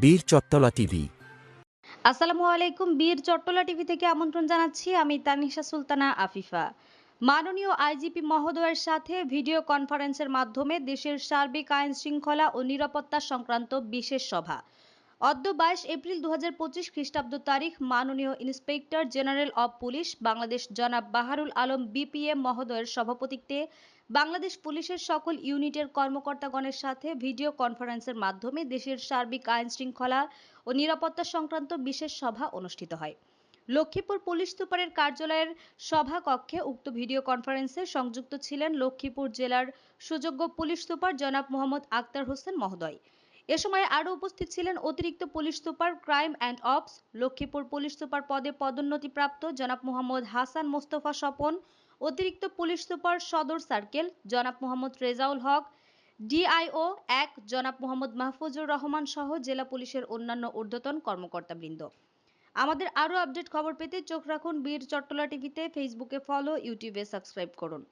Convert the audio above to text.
বীর চট্টলা টিভি। আসসালামু আলাইকুম, বীর চট্টলা টিভি থেকে আমন্ত্রণ জানাচ্ছি আমি তানিশা সুলতানা আফিফা। মাননীয় আইজিপি মহোদয়ের সাথে ভিডিও কনফারেন্সের মাধ্যমে দেশের সার্বিক আইন শৃঙ্খলা ও নিরাপত্তা সংক্রান্ত বিশেষ সভা। অদ্য বাইশ এপ্রিল দু হাজার পঁচিশ খ্রিস্টাব্দ তারিখ মাননীয় inspector general of police Bangladesh জনাব বাহারুল আলম বিপিএম মহোদয়ের সভাপতিত্বে বাংলাদেশ পুলিশের সকল ইউনিটের কর্মকর্তাগণের সাথে ভিডিও কনফারেন্সের মাধ্যমে দেশের সার্বিক আইন শৃঙ্খলা ও নিরাপত্তা সংক্রান্ত বিশেষ সভা অনুষ্ঠিত হয়। লক্ষ্মীপুর পুলিশ সুপারের কার্যালয়ের সভা কক্ষে উক্ত ভিডিও কনফারেন্সে সংযুক্ত ছিলেন লক্ষ্মীপুর জেলার সুযোগ্য পুলিশ সুপার জনাব মোহাম্মদ আক্তার হোসেন মহোদয়। এ সময় আরও উপস্থিত ছিলেন অতিরিক্ত police super, crime and ops, Lakshmipur police super পদে পদোন্নতিপ্রাপ্ত জনাব মোহাম্মদ হাসান মোস্তফা স্বপন, অতিরিক্ত পুলিশ সুপার সদর সার্কেল জনাব মোহাম্মদ রেজাউল হক, ডিআইও এক জনাব মোহাম্মদ মাহফুজুর রহমান সহ জেলা পুলিশের অন্যান্য ঊর্ধ্বতন কর্মকর্তাবৃন্দ। আমাদের আরও আপডেট খবর পেতে চোখ রাখুন বীর চট্টলা টিভিতে, ফেসবুকে ফলো, ইউটিউবে সাবস্ক্রাইব করুন।